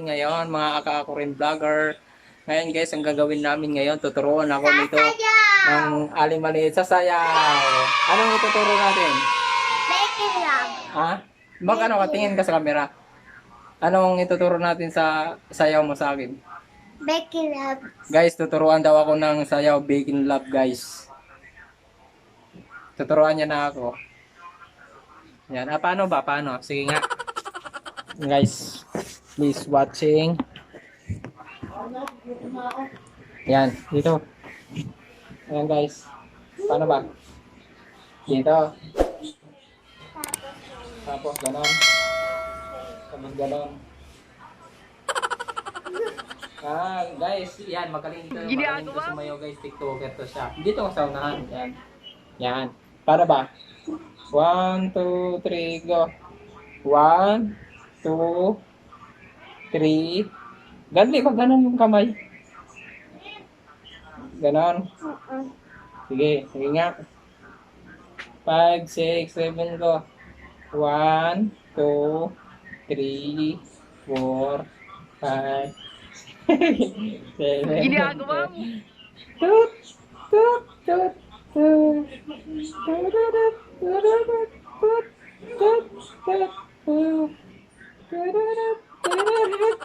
natin ngayon, mga aka-ako rin vlogger. Ngayon guys, ang gagawin namin ngayon, tuturuan ako nito ng aling maliit sa sayaw. Anong ituturo natin? Baking lab. Ha? Mag ano ka, tingin ka sa camera. Anong ituturo natin sa sayaw mo sa akin? Baking lab. Guys, tuturuan daw ako ng sayaw Baking Love, guys. Tuturuan niya na ako. Yan. Ah, paano ba? Paano? Sige nga. Guys, please watching. Yan, dito. Ayan guys. Paano ba? Dito. Tapos ganon. Tapos ganon. Ah, guys, yan, magaling ito. Magaling ito sumayaw, guys. TikToker to siya. Dito sa unahan. Yan. Yan. Para ba? One, two, three, go. One, two, three. Gali, pag ganon yung kamay. Ganon. Sige, sige nga. Five, six, seven, go. One, two, three, four, five, seven. Ginagawa mo. Tut, tut, tut, tut. Tururut, tururut, tut, tut, tut, tut. Tururut, tururut.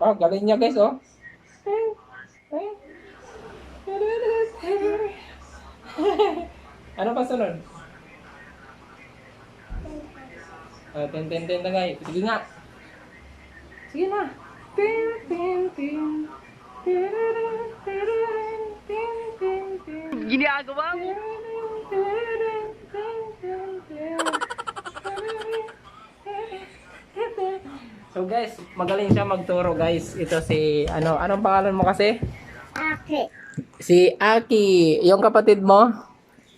Oh, galing niya guys, oh. Ano pa sunod? Ah, ten, ten, ten na guys. Sige nga. Sige na. Tin, tin, tin. Ginagawa mo. So guys, magaling siya magturo guys. Ito si ano, anong pangalan mo kasi? Ate. Si Aki, yung kapatid mo?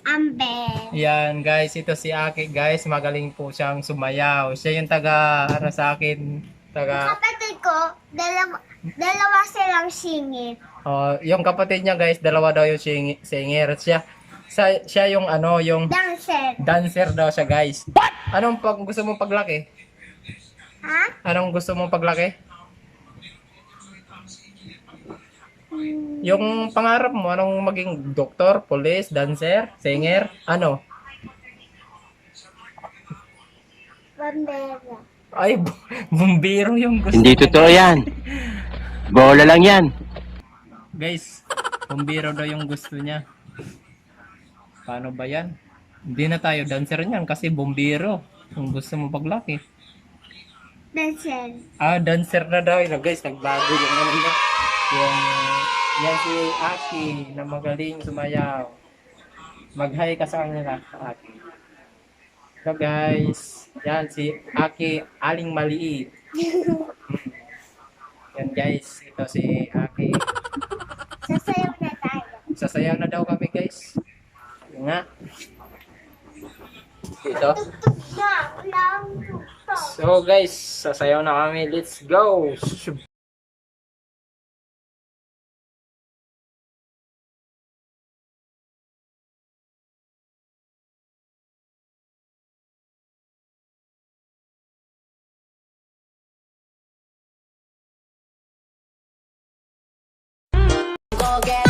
Amber. Yan guys, ito si Aki guys, magaling po siyang sumayaw. Siya yung taga ano sa akin, taga Kapatid ko, dalawa, dalawa silang singit. oh, yung kapatid niya guys, dalawa daw yung sing- singer. Siya sa, siya yung ano, yung Dancer. dancer daw siya guys. Anong pag gusto mong paglaki? Ha? Anong gusto mong paglaki? Yung pangarap mo, anong maging doktor, police, dancer, singer, ano? Bandera. Ay, bumbiro yung gusto Hindi totoo yan. Bola lang yan. Guys, bumbiro daw yung gusto niya. Paano ba yan? Hindi na tayo dancer niyan kasi bumbiro. Yung gusto mo paglaki. Dancer. Ah, dancer na daw yun. Guys, nagbago yung ano niya. Yung, yan si Aki na magaling sumayaw. Mag-hi ka sa kanila, Aki. So guys, yan si Aki Aling Maliit. yan guys, ito si Aki. Sasayaw na tayo. Sasayaw na daw kami guys. Yun nga. Ito. Tuk na. Wala ang tuktok. So guys, sasayaw na kami. Let's go! Go get